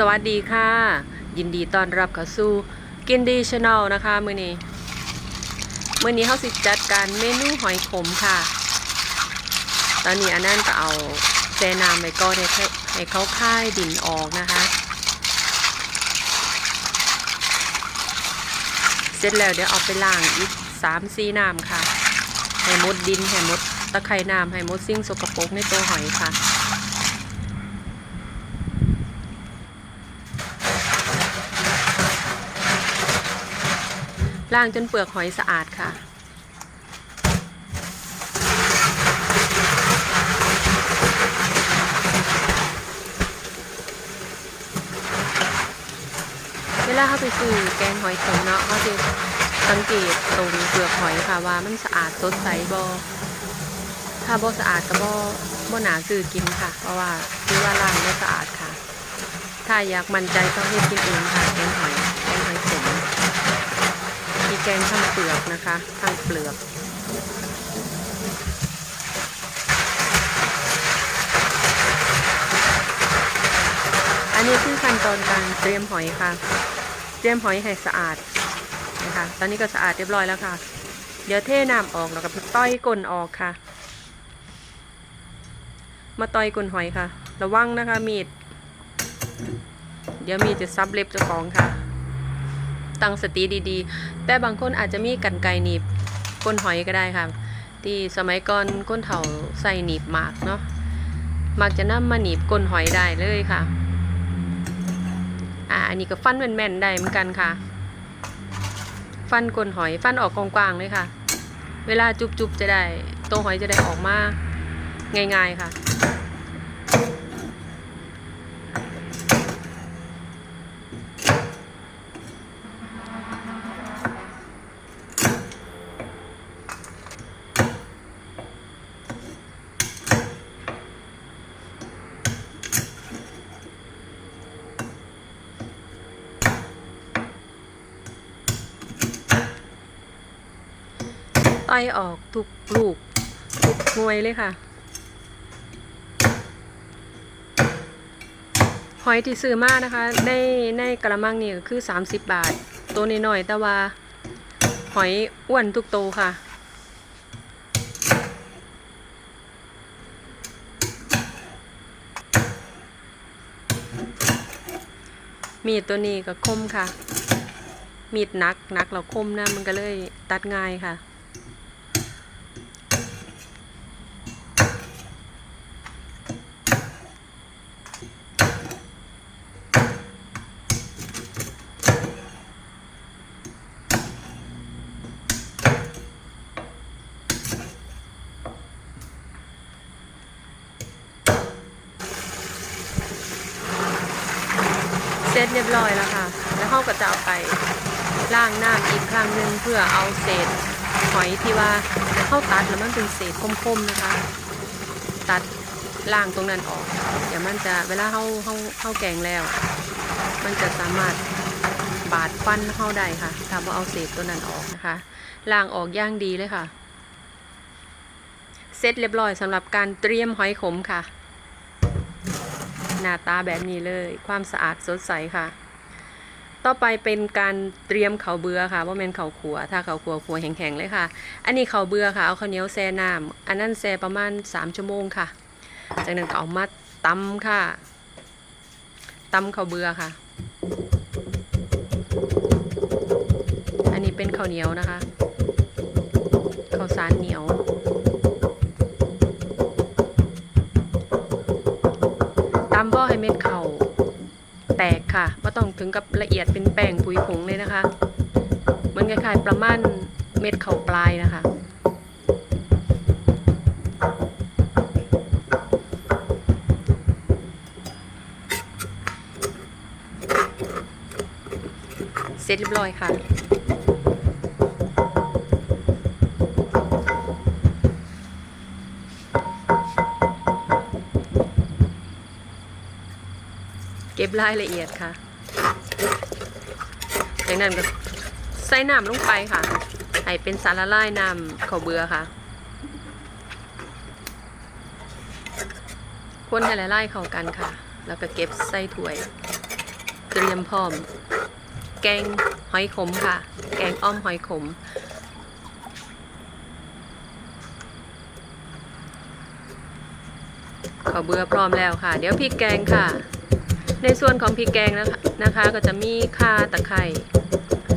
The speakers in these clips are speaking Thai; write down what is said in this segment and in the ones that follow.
สวัสดีค่ะ ยินดีต้อนรับเข้าสู่กินดีชาแนลนะคะมื้อนี้มื้อนี้เขาสิจัดการเมนูหอยขมค่ะ ตอนนี้อันนั้นก็เอาแซน้ำไปก่อนให้เขาให้เขาค่ายดินออกนะคะ เสร็จแล้วเดี๋ยวเอาไปล้างอีกสามสีน้ำค่ะให้หมดดินให้หมดตะไคร่น้ำให้หมดสิ่งสกปรกในตัวหอยค่ะ ล้างจนเปลือกหอยสะอาดค่ะ เวลาเขาไปซื้อแกงหอยขมเนาะเขาจะสังเกตตรงเปลือกหอยค่ะว่ามันสะอาดสดใสบอถ้าบ่สะอาดก็บ่บ่หนาซื้อกินค่ะ เพราะว่าคือว่าล้างไม่สะอาดค่ะ ถ้าอยากมั่นใจต้องเฮ็ดกินเองค่ะแกงหอย กงทั้งเปลือกนะคะทั้งเปลือก อันนี้คือขั้นตอนการเตรียมหอยค่ะ เตรียมหอยให้สะอาดนะคะ ตอนนี้ก็สะอาดเรียบร้อยแล้วค่ะ เดี๋ยวเทน้ำออกแล้วก็ไปต้อยก้นออกค่ะ มาต้อยก้นหอยค่ะ ระวังนะคะมีด เดี๋ยวมีดจะซับเล็บเจ้าของค่ะ ตั้งสติดีๆ แต่บางคนอาจจะมีกันไกหนีบก้นหอยก็ได้ค่ะ ที่สมัยก่อนก้นเถาใส่หนีบหมากเนาะมักจะนำมาหนีบก้นหอยได้เลยค่ะ อ่าอันนี้ก็ฟันแม่นๆได้เหมือนกันค่ะ ฟันก้นหอยฟันออกกว้างๆเลยค่ะ เวลาจุบๆจะได้ตัวหอยจะได้ออกมาง่าย ๆค่ะ ต้อยออกทุกลูกทุกหน่วยเลยค่ะ หอยที่ซื้อมานะคะ ในในกระมังนี่คือ 30 บาท ตัวน้อยแต่ว่า หอยอ้วนทุกโตวค่ะมีดตัวนี้ก็คมค่ะ มีดหนักหนักเราคมนะมันก็เลยตัดง่ายค่ะ เรียบร้อยแล้วค่ะ แล้วเขาก็จะเอาไปล้างน้ำอีกครั้งหนึ่งเพื่อเอาเศษหอยที่ว่าเข้าตัดแล้วมันเป็นเศษคมๆนะคะ ตัดล่างตรงนั้นออก เดี๋ยวมันจะเวลาเข้าเข้าเข้าแกงแล้ว มันจะสามารถบาดฟันเข้าได้ค่ะถ้าว่าเอาเศษตัวนั้นออกนะคะล้างออกย่างดีเลยค่ะ เสร็จเรียบร้อยสำหรับการเตรียมหอยขมค่ะ หน้าตาแบบนี้เลย ความสะอาดสดใสค่ะ ต่อไปเป็นการเตรียมเขาวเบือค่ะว่าเป็นเขาวขัว ถ้าเขาวขัวขัวแข็งๆเลยค่ะ อันนี้เขาวเบือค่ะ เอาข้าวเหนียวแช่น้ำอันนั้นแช่ประมาณ 3 ชั่วโมงค่ะ จากนั้นก็เอามาตำค่ะตำเขาวเบือค่ะ อันนี้เป็นข้าวเหนียวนะคะข้าวสารเหนียว เม็ดเข่าแตกค่ะว่าต้องถึงกับละเอียดเป็นแป้งผุยผงเลยนะคะมันคล้ายๆประมาณเม็ดเข่าปลายนะคะเสร็จเรียบร้อยค่ะ บรายละเอียดค่ะ จากนั้นก็ใส่น้ำลงไปค่ะให้เป็นสารละลายน้ำข้าวเบือค่ะ คนให้ละลายเข้ากันค่ะ แล้วก็เก็บใส่ถ้วย เตรียมพร้อม แกงหอยขมค่ะ แกงอ้อมหอยขมขอเบือพร้อมแล้วค่ะ เดี๋ยวพริกแกงค่ะ ในส่วนของพริกแกงนะคะนะคะ ก็จะมีข่าตะไคร้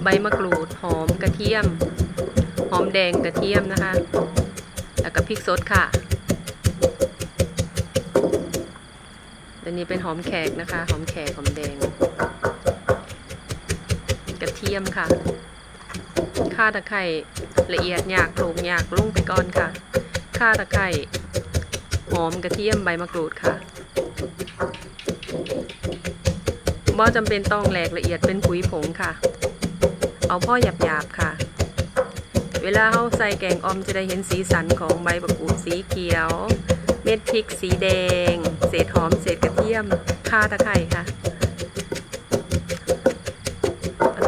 ใบมะกรูด หอมกระเทียม หอมแดงกระเทียมนะคะ แล้วก็พริกสดค่ะอันนี้เป็นหอมแขกนะคะ หอมแขกหอมแดง กระเทียมค่ะข่าตะไคร้ละเอียดหยากโขลกหยากลงไปก่อนค่ะข่าตะไคร้หอมกระเทียมใบมะกรูดค่ะ บ่จำเป็นต้องแหลกละเอียดเป็นปุ๋ยผงค่ะ เอาพ่อหยาบๆค่ะ เวลาเขาใส่แกงออมจะได้เห็นสีสันของใบมะกรูดสีเขียว เม็ดพริกสีแดง เศษหอมเศษกระเทียมข่าตะไคร้ค่ะ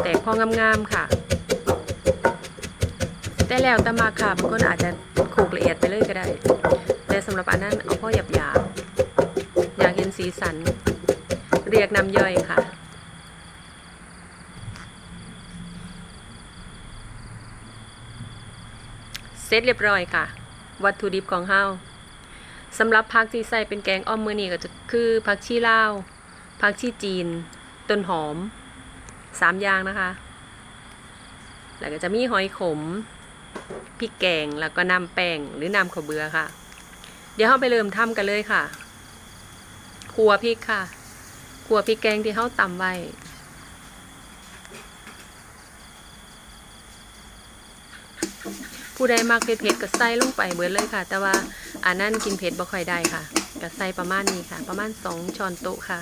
แตกพองามๆค่ะแต่แล้วแต่มาค่ะบางคนอาจจะขลกละเอียดไปเลยก็ได้ แต่สำหรับอันนั้นเอาพ่อหยาบหยาบๆอยากเห็นสีสัน เรียกน้ำย่อยค่ะ เสร็จเรียบร้อยค่ะ วัตถุดิบของเฮาสำหรับผักที่ใส่เป็นแกงอ้อมมือนี้ก็จะคือผักชีลาวผักชีจีน ต้นหอมสามอย่างนะคะ แล้วก็จะมีหอยขมพริกแกงแล้วก็น้ำแป้งหรือน้ำข้าวเบือค่ะ เดี๋ยวเราไปเริ่มทำกันเลยค่ะขัวพริกค่ะ ขัวพริกแกงที่เราตำไว้ผู้ใดมักเผ็ดๆก็ใส่ลงไปเบิดเลยค่ะ แต่ว่าอันนั้นกินเผ็ดบ่ค่อยได้ค่ะก็ใส่ประมาณนี้ค่ะ ประมาณสองช้อนโต๊ะค่ะ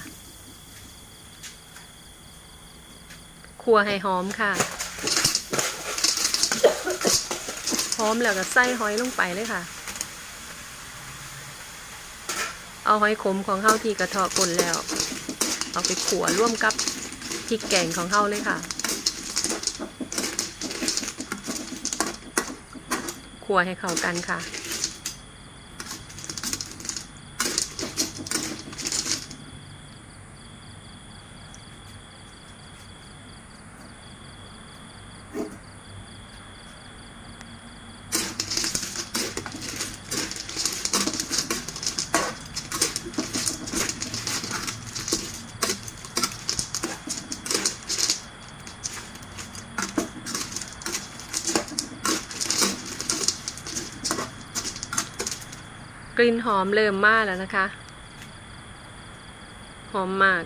คั่วให้หอมค่ะหอมแล้วก็ใส่หอยลงไปเลยค่ะ เอาหอยขมของเฮาที่กระเทาะก่นแล้ว เอาไปขั่วร่วมกับพริกแกงของเขาเลยค่ะขั่วให้เข้ากันค่ะ ลิ่นหอมเริ่มมากแล้วนะคะ หอมมาก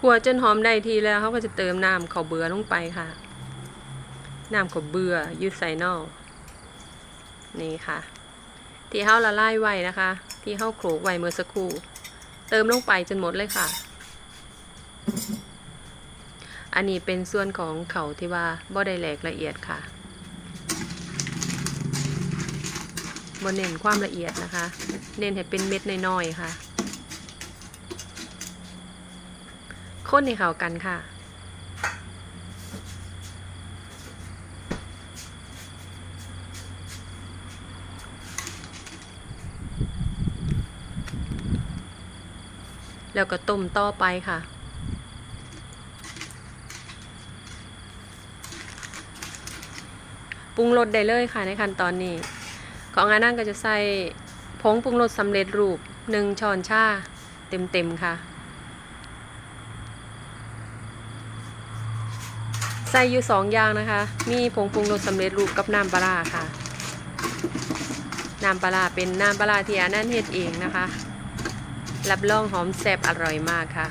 ขัวจนหอมได้ทีแล้วเขาก็จะเติมน้ำข้าวเบื่อลงไปค่ะ น้ำข้าวเบื่อยูไซนอลนี่ค่ะ ที่เฮาละลายไว้นะคะ ที่เฮาโขลกไว้เมื่อสักครู่ เติมลงไปจนหมดเลยค่ะ อันนี้เป็นส่วนของเขาที่ว่าบ่ได้แหลกละเอียดค่ะบ่เน้นความละเอียดนะคะ เน้นให้เป็นเม็ดน้อยๆค่ะ คนให้เขากันค่ะ แล้วก็ต้มต่อไปค่ะ ปรุงรสได้เลยค่ะในขั้นตอนนี้ ของอันนั้นก็จะใส่ผงปรุงรสสำเร็จรูปหนึ่งช้อนชาเต็มๆค่ะ ใส่อยู่สองอย่างนะคะ มีผงปรุงรสสำเร็จรูปกับน้ำปลาค่ะ น้ำปลาเป็นน้ำปลาที่อันนั้นเฮ็ดเองนะคะ รับรองหอมแซ่บอร่อยมากค่ะ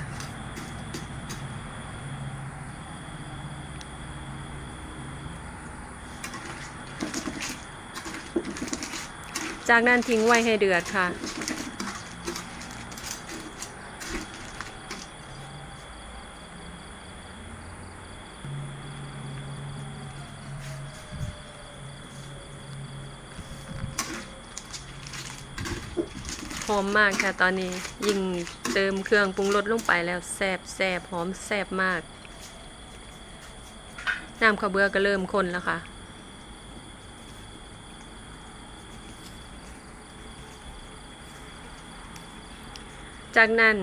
จากนั้นทิ้งไว้ให้เดือดค่ะ อมมากค่ะตอนนี้ยิ่งเติมเครื่องปรุงรสลงไปแล้วแซ่บแซ่บหอมแซ่บมาก น้ำข้าวเบื่อก็เริ่มข้นแล้วค่ะ จากนั้น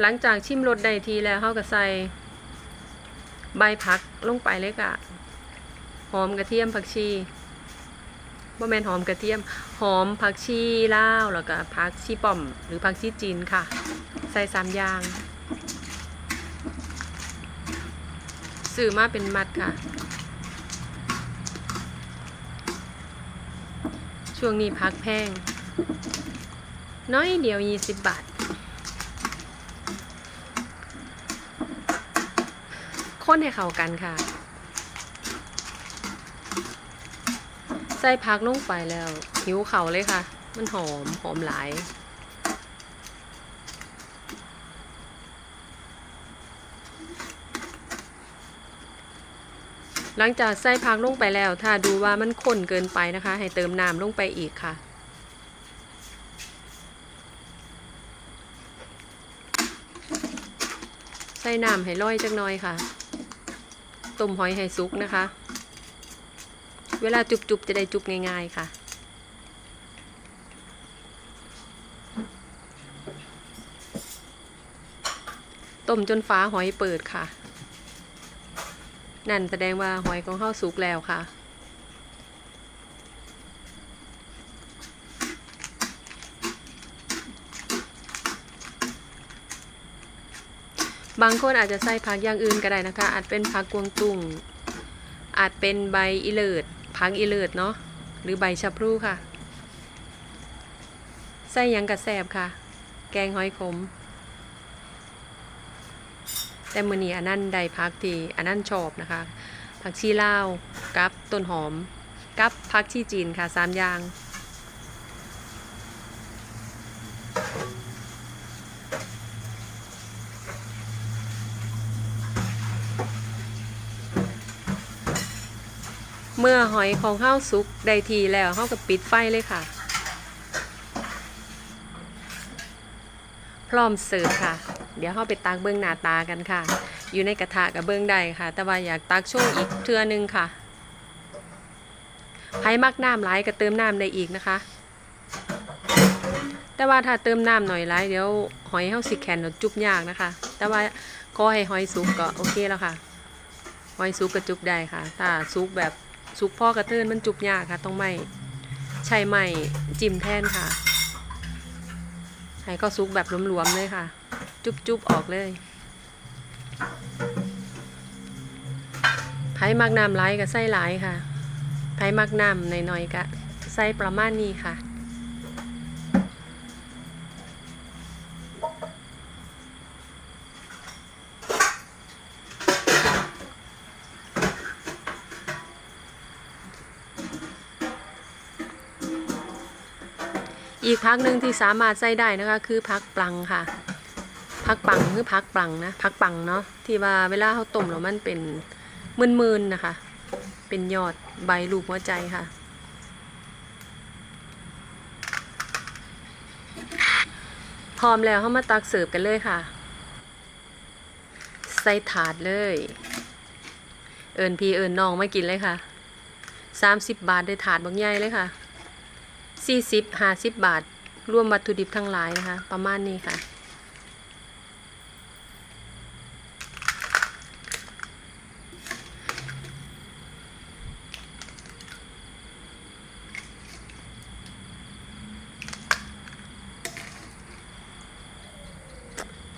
หลังจากชิมรสได้ทีแล้วเขาก็ใส่ใบผักลงไปเลยค่ะหอมกระเทียมผักชี บ่แมนหอมกระเทียม หอมผักชีลาวแล้วก็ผักชีป่อม หรือผักชีจีนค่ะ ใส่สามอย่างซื้อมาเป็นมัดค่ะ ช่วงนี้พักแพง น้อยเดียว 20 บาทคนให้เข้ากันค่ะ ส่พักลงไปแล้ว หิวเข่าเลยค่ะ มันหอมหอมหลายหลังจากใส่พักลงไปแล้ว ถ้าดูว่ามันข้นเกินไปนะคะ ให้เติมน้ำลงไปอีกค่ะ ใส่น้ำให้ร้อยจักหน่อยค่ะ ต้มหอยให้สุกนะคะ เวลาจุบๆจะได้จุบง่าย ๆค่ะ ต้มจนฟ้าหอยเปิดค่ะ นั่นแสดงว่าหอยของข้าวสุกแล้วค่ะบางคนอาจจะใส่ผักอย่างอื่นก็ได้นะคะ อาจเป็นผักกวางตุ้ง อาจเป็นใบอิเลิด ผักอิเลิดเนาะหรือใบชะพลูค่ะ ใส่ยังกระแสบค่ะ แกงหอยขม แต่มือนี้อันนั้นใดพักที่อันนั้นชอบนะคะผักชีลาวกับต้นหอม กับผักชีจีนค่ะสามอย่าง เมื่อหอยของข้าวสุกได้ทีแล้วเขาก็ปิดไฟเลยค่ะ พร้อมเสิร์ฟค่ะ เดี๋ยวเขาไปตักเบื้องหน้าตากันค่ะ อยู่ในกระทะกับเบื้องใดค่ะ แต่ว่าอยากตักโชว์อีกเทือนึงค่ะใครมักน้ำหลายก็เติมน้ำได้อีกนะคะ แต่ว่าถ้าเติมน้ำหน่อยหลายเดี๋ยวหอยเขาสิแข็งจุบยากนะคะ แต่ว่าขอให้หอยสุกก็โอเคแล้วค่ะ หอยสุกก็จุบได้ค่ะ ถ้าสุกแบบ สุกพ่อกระเทินมันจุบยากค่ะ ต้องไม่ใช้ไม้จิ้มแทนค่ะ ให้ก็ซุกแบบหลวมๆเลยค่ะ จุบๆออกเลยไผ่มักน้ำไหลกับไส้หลค่ะไผ่มักน้ำหน่อยๆกะไส้ประมาณนี้ค่ะ อีกพักหนึ่งที่สามารถใส่ได้นะคะคือพักปลังค่ะพักปังคือพักปังนะพักปังเนาะที่ว่าเวลาเขาต้มแล้วมันเป็นมึนๆนะคะ เป็นยอดใบลูกหัวใจค่ะ พร้อมแล้วเขามาตักเสิร์ฟกันเลยค่ะ ใส่ถาดเลย เอิญพี่เอิญน้องมากินเลยค่ะ 30 บาทได้ถาดบางใหญ่เลยค่ะ 40 50 บาท รวมวัตถุดิบทั้งหลายนะคะ ประมาณนี้ค่ะ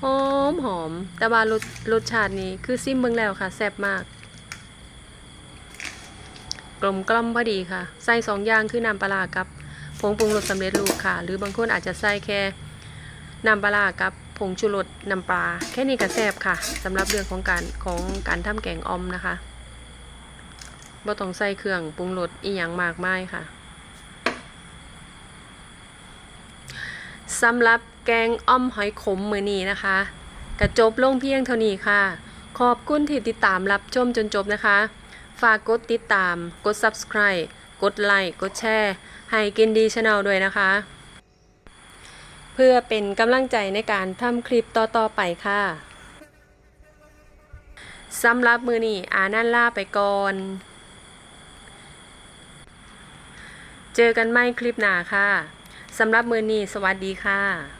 หอมหอม แต่ว่ารสรสชาตินี้คือซิมเบิ่งแล้วค่ะ แซ่บมากกลมกล่อมพอดีค่ะ ใส่สองอย่างคือน้ำปลาร้ากับ ผงปรุงรสสำเร็จรูปค่ะ หรือบางคนอาจจะใส่แค่น้ำปลากับผงชูรสน้ำปลาแค่นี้ก็แซ่บค่ะสำหรับเรื่องของการของการทำแกงออมนะคะบ่ต้องใส่เครื่องปรุงรสอีหยังมากมายค่ะสำหรับแกงอ้อมหอยขมมือนี้นะคะกระจบลงเพียงเท่านี้ค่ะ ขอบคุณที่ติดตามรับชมจนจบนะคะ ฝากกดติดตามกด subscribe กดไลค์กดแชร์ให้กินดีช n แนลด้วยนะคะ เพื่อเป็นกำลังใจในการทำคลิปต่อๆไปค่ะสำหรับมือนี้อานั่นล่าไปก่อน เจอกันไม่คลิปหน้าค่ะสำหรับมือนี้สวัสดีค่ะ